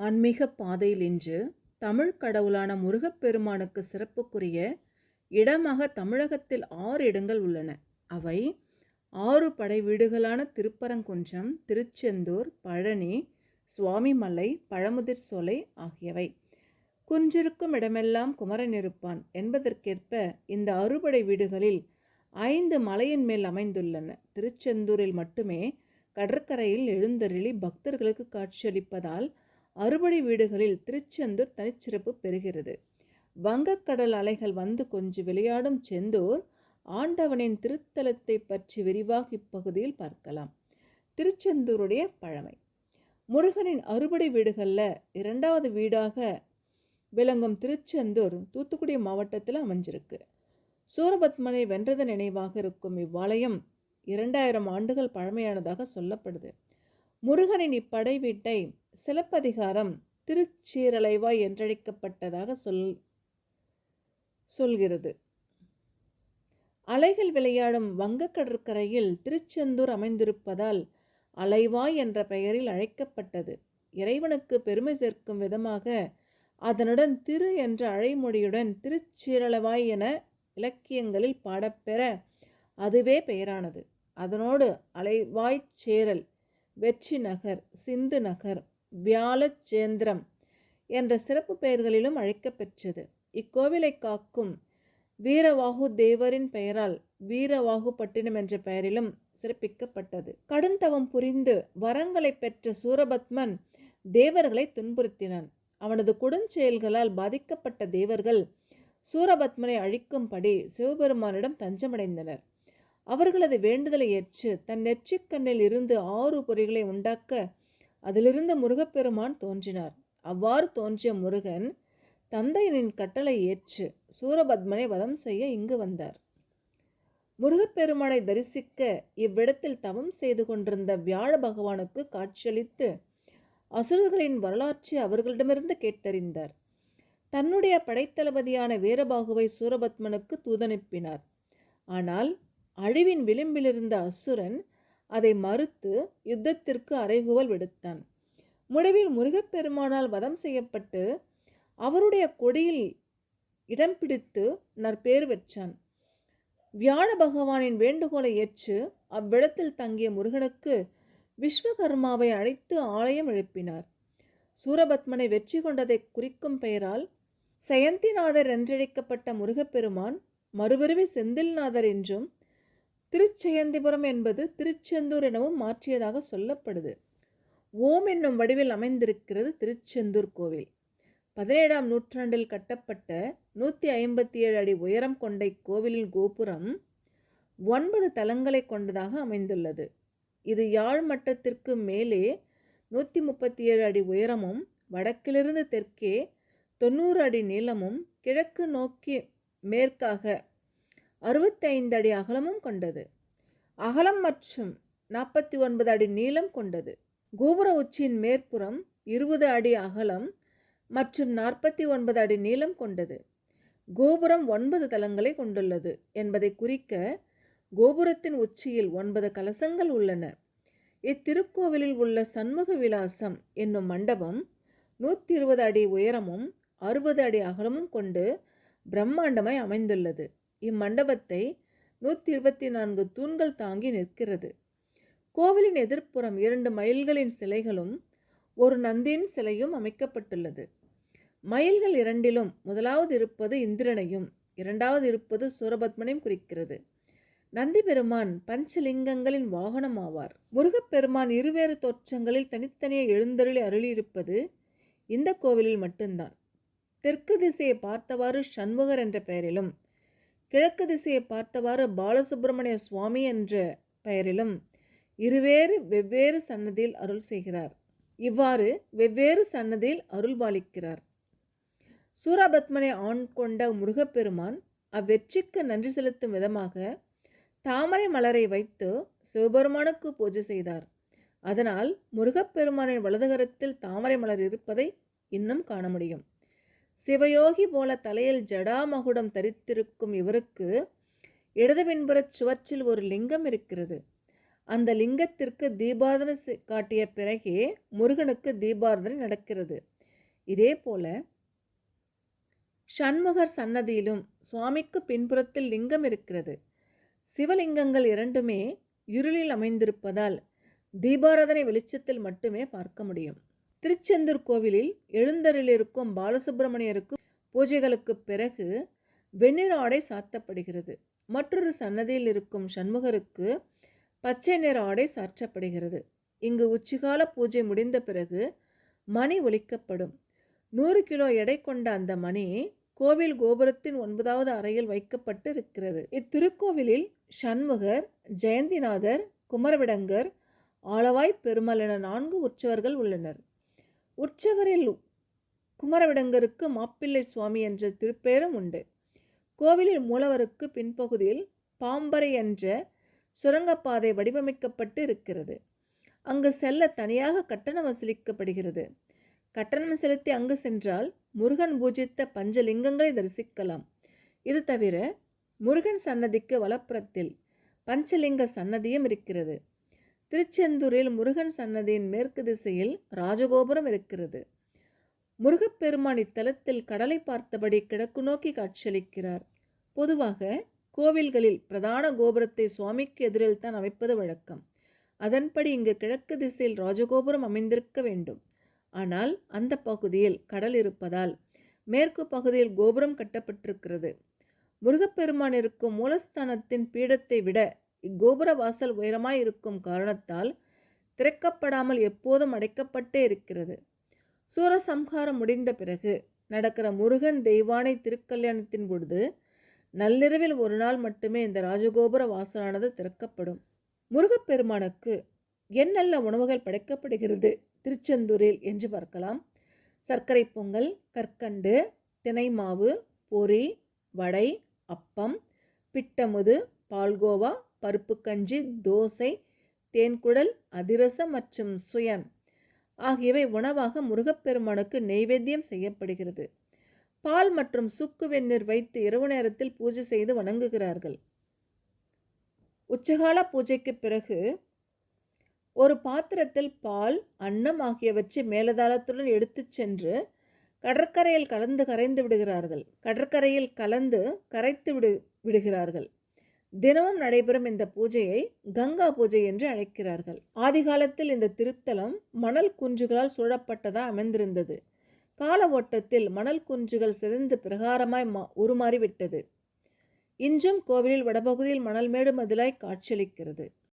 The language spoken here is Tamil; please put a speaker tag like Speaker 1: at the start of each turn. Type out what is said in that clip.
Speaker 1: ஆன்மீக பாதையில் இன்று தமிழ் கடவுளான முருகப்பெருமானுக்கு சிறப்புக்குரிய இடமாக தமிழகத்தில் ஆறு இடங்கள் உள்ளன. அவை ஆறு படை வீடுகளான திருப்பரங்குன்றம் திருச்செந்தூர் பழனி சுவாமிமலை பழமுதிர் சோலை ஆகியவை. குன்றிருக்கும் இடமெல்லாம் குமரன் இருப்பான் என்பதற்கேற்ப இந்த அறுபடை வீடுகளில் ஐந்து மலையின் மேல் அமைந்துள்ளன. திருச்செந்தூரில் மட்டுமே கடற்கரையில் எழுந்தருளி பக்தர்களுக்கு காட்சியளிப்பதால் அறுபடை வீடுகளில் திருச்செந்தூர் தனிச்சிறப்பு பெறுகிறது. வங்கக்கடல் அலைகள் வந்து கொஞ்சம் விளையாடும் செந்தூர் ஆண்டவனின் திருத்தலத்தை பற்றி விரிவாக இப்பகுதியில் பார்க்கலாம். திருச்செந்தூருடைய பழமை. முருகனின் அறுபடை வீடுகளில் இரண்டாவது வீடாக விளங்கும் திருச்செந்தூர் தூத்துக்குடி மாவட்டத்தில் அமைஞ்சிருக்கு. சூரபத்மனை வென்றது நினைவாக இருக்கும் இவ்வாலயம் இரண்டாயிரம் ஆண்டுகள் பழமையானதாக சொல்லப்படுது. முருகனின் இப்படை வீட்டை சிலப்பதிகாரம் திருச்சீரலைவாய் என்றழைக்கப்பட்டதாக சொல் சொல்கிறது. அலைகள் விளையாடும் வங்கக் கடற்கரையில் திருச்செந்தூர் அமைந்திருப்பதால் அலைவாய் என்ற பெயரில் அழைக்கப்பட்டது. இறைவனுக்கு பெருமை சேர்க்கும் விதமாக அதனுடன் திரு என்ற அழைமொழியுடன் திருச்சீரளவாய் என இலக்கியங்களில் பாடப்பெற அதுவே பெயரானது. அதனோடு அலைவாய்ச் சேரல் வெற்றி நகர் சிந்து நகர் வியாழச்சேந்திரம் என்ற சிறப்பு பெயர்களிலும் அழைக்கப்பெற்றது. இக்கோவிலை காக்கும் வீரவாகு தேவரின் பெயரால் வீரவாகு பட்டினம் என்ற பெயரிலும் சிறப்பிக்கப்பட்டது. கடுந்தவம் புரிந்து வரங்களை பெற்ற சூரபத்மன் தேவர்களை துன்புறுத்தினான். அவனது கொடுஞ்செயல்களால் பாதிக்கப்பட்ட தேவர்கள் சூரபத்மனை அழிக்கும்படி சிவபெருமானிடம் தஞ்சமடைந்தனர். அவர்களது வேண்டுதலை ஏற்று தன் நெற்றிக்கண்ணில் இருந்து ஆறு பொறிகளை உண்டாக்க அதிலிருந்து முருகப்பெருமான் தோன்றினார். அவ்வாறு தோன்றிய முருகன் தந்தையனின் கட்டளை ஏற்று சூரபத்மனை வதம் செய்ய இங்கு வந்தார். முருகப்பெருமானை தரிசிக்க இவ்விடத்தில் தவம் செய்து கொண்டிருந்த வியாழ பகவானுக்கு காட்சியளித்து அசுரர்களின் வரலாற்றை அவர்களிடமிருந்து கேட்டறிந்தார். தன்னுடைய படைத்தளபதியான வீரபாகுவை சூரபத்மனுக்கு தூதனுப்பினார். ஆனால் அழிவின் விளிம்பிலிருந்த அசுரன் அதை மறுத்து யுத்தத்திற்கு அறைகூவல் விடுத்தான். முடிவில் முருகப்பெருமானால் வதம் செய்யப்பட்டு அவருடைய கொடியில் இடம் பிடித்து நற்பேர் பெற்றான். வியாழ பகவானின் வேண்டுகோளை ஏற்று அவ்விடத்தில் தங்கிய முருகனுக்கு விஸ்வகர்மாவை அழைத்து ஆலயம் எழுப்பினார். சூரபத்மனை வெற்றி கொண்டதை குறிக்கும் பெயரால் சயந்திநாதர் என்றழைக்கப்பட்ட முருகப்பெருமான் மறுபிறவி செந்தில்நாதர் என்றும் திருச்செயந்திபுரம் என்பது திருச்செந்தூர் எனவும் மாற்றியதாக சொல்லப்படுது. ஓம் என்னும் வடிவில் அமைந்திருக்கிறது திருச்செந்தூர் கோவில். பதினேழாம் நூற்றாண்டில் கட்டப்பட்ட நூற்றி ஐம்பத்தி ஏழு அடி உயரம் கொண்ட இக்கோவிலின் கோபுரம் ஒன்பது தலங்களை கொண்டதாக அமைந்துள்ளது. இது யாழ் மட்டத்திற்கு மேலே நூற்றி முப்பத்தி ஏழு அடி உயரமும் வடக்கிலிருந்து தெற்கே தொண்ணூறு அடி நீளமும் கிழக்கு நோக்கி மேற்காக அறுபத்தைந்து அடி அகலமும் கொண்டது. அகலம் மற்றும் நாற்பத்தி ஒன்பது அடி நீளம் கொண்டது. கோபுர உச்சியின் மேற்புறம் இருபது அடி அகலம் மற்றும் நாற்பத்தி ஒன்பது அடி நீளம் கொண்டது. கோபுரம் ஒன்பது தளங்களை கொண்டுள்ளது என்பதை குறிக்க கோபுரத்தின் உச்சியில் ஒன்பது கலசங்கள் உள்ளன. இத்திருக்கோவிலில் உள்ள சண்முக விலாசம் என்னும் மண்டபம் நூற்றி இருபது அடி உயரமும் அறுபது அடி அகலமும் கொண்டு பிரம்மாண்டமாய் அமைந்துள்ளது. இம்மண்டபத்தை நூற்றி இருபத்தி நான்கு தூண்கள் தாங்கி நிற்கிறது. கோவிலின் எதிர்ப்புறம் இரண்டு மயில்களின் சிலைகளும் ஒரு நந்தியின் சிலையும் அமைக்கப்பட்டுள்ளது. மயில்கள் இரண்டிலும் முதலாவது இருப்பது இந்திரனையும் இரண்டாவது இருப்பது சூரபத்மனையும் குறிக்கிறது. நந்தி பெருமான் பஞ்சலிங்கங்களின் வாகனம் ஆவார் முருகப்பெருமான் இருவேறு தோற்றங்களில் தனித்தனியே எழுந்தருளி அருளியிருப்பது இந்த கோவிலில் மட்டும்தான். தெற்கு திசையை பார்த்தவாறு சண்முகர் என்ற பெயரிலும் கிழக்கு திசையை பார்த்தவாறு பாலசுப்பிரமணிய சுவாமி என்ற பெயரிலும் இருவேறு வெவ்வேறு சன்னதியில் அருள் செய்கிறார். இவ்வாறு வெவ்வேறு சன்னதியில் அருள் பாலிக்கிறார். சூரபத்மனை ஆண் கொண்ட முருகப்பெருமான் அவ்வெற்றிக்கு நன்றி செலுத்தும் விதமாக தாமரை மலரை வைத்து சிவபெருமானுக்கு பூஜை செய்தார். அதனால் முருகப்பெருமானின் வலதுகரத்தில் தாமரை மலர் இருப்பதை இன்னும் காண முடியும். சிவயோகி போல தலையில் ஜடாமகுடம் தரித்திருக்கும் இவருக்கு இடது பின்புறச் சுவற்றில் ஒரு லிங்கம் இருக்கிறது. அந்த லிங்கத்திற்கு தீபாரதனை காட்டிய பிறகே முருகனுக்கு தீபாரதனை நடக்கிறது. இதே போல சண்முகர் சன்னதியிலும் சுவாமிக்கு பின்புறத்தில் லிங்கம் இருக்கிறது. சிவலிங்கங்கள் இரண்டுமே இருளில் அமைந்திருப்பதால் தீபாரதனை வெளிச்சத்தில் மட்டுமே பார்க்க முடியும். திருச்செந்தூர் கோவிலில் எழுந்தருளிருக்கும் பாலசுப்பிரமணியருக்கு பூஜைகளுக்கு பிறகு வெண்ணிற ஆடை சாத்தப்படுகிறது. மற்றொரு சன்னதியில் இருக்கும் சண்முகருக்கு பச்சை நிற ஆடை சாற்றப்படுகிறது. இங்கு உச்சிகால பூஜை முடிந்த பிறகு மணி ஒலிக்கப்படும். நூறு கிலோ எடை கொண்ட அந்த மணி கோவில் கோபுரத்தின் ஒன்பதாவது அறையில் வைக்கப்பட்டு இருக்கிறது இத்திருக்கோவிலில் சண்முகர் ஜெயந்திநாதர் குமரவிடங்கர் ஆளவாய் பெருமல் என நான்கு உற்சவர்கள் உள்ளனர். உற்சவரில் குமரவிடங்கருக்கு மாப்பிள்ளை சுவாமி என்ற திருப்பெயரும் உண்டு. கோவிலில் மூலவருக்கு பின்பகுதியில் பாம்பரை என்ற சுரங்கப்பாதை வடிவமைக்கப்பட்டு இருக்கிறது. அங்கு செல்ல தனியாக கட்டணம் வசூலிக்கப்படுகிறது. கட்டணம் செலுத்தி அங்கு சென்றால் முருகன் பூஜித்த பஞ்சலிங்கங்களை தரிசிக்கலாம். இது தவிர முருகன் சன்னதிக்கு வலப்புறத்தில் பஞ்சலிங்க சன்னதியும் இருக்கிறது. திருச்செந்தூரில் முருகன் சன்னதியின் மேற்கு திசையில் ராஜகோபுரம் இருக்கிறது. முருகப்பெருமான் இத்தலத்தில் கடலை பார்த்தபடி கிழக்கு நோக்கி காட்சியளிக்கிறார். பொதுவாக கோவில்களில் பிரதான கோபுரத்தை சுவாமிக்கு எதிரில் தான் அமைப்பது வழக்கம். அதன்படி இங்கு கிழக்கு திசையில் ராஜகோபுரம் அமைந்திருக்க வேண்டும். ஆனால் அந்த பகுதியில் கடல் இருப்பதால் மேற்கு பகுதியில் கோபுரம் கட்டப்பட்டிருக்கிறது. முருகப்பெருமான் இருக்கும் மூலஸ்தானத்தின் பீடத்தை விட இக்கோபுர வாசல் உயரமாய் இருக்கும் காரணத்தால் திறக்கப்படாமல் எப்போதும் அடைக்கப்பட்டே இருக்கிறது. சூரசம்ஹாரம் முடிந்த பிறகு நடக்கிற முருகன் தெய்வானை திருக்கல்யாணத்தின் பொழுது நள்ளிரவில் ஒரு நாள் மட்டுமே இந்த ராஜகோபுர வாசலானது திறக்கப்படும். முருகப்பெருமானுக்கு என்னெல்ல உணவுகள் படைக்கப்படுகிறது. திருச்செந்தூரில் என்று பார்க்கலாம். சர்க்கரை பொங்கல் கற்கண்டு தினை மாவு பொரி வடை அப்பம் பிட்டமுது பால்கோவா பருப்பு கஞ்சி தோசை தேன்குடல் அதிரசம் மற்றும் சுயன் ஆகியவை உணவாக முருகப்பெருமானுக்கு நெய்வேத்தியம் செய்யப்படுகிறது. பால் மற்றும் சுக்கு வெந்நீர் வைத்து இரவு நேரத்தில் பூஜை செய்து வணங்குகிறார்கள். உச்சகால பூஜைக்கு பிறகு ஒரு பாத்திரத்தில் பால் அன்னம் ஆகியவற்றை மேலதாளத்துடன் எடுத்துச் சென்று கடற்கரையில் கலந்து கரைந்து விடுகிறார்கள். கடற்கரையில் கலந்து கரைத்து விடு விடுகிறார்கள். தினமும் நடைபெறும் இந்த பூஜையை கங்கா பூஜை என்று அழைக்கிறார்கள். ஆதிகாலத்தில் இந்த திருத்தலம் மணல் குன்றுகளால் சூழப்பட்டதா அமைந்திருந்தது. கால ஓட்டத்தில் மணல் குன்றுகள் சிதைந்து பிரகாரமாய் மா உருமாறிவிட்டது. இன்றும் கோவிலில் வடபகுதியில் மணல் மேடு மதிலாய் காட்சியளிக்கிறது.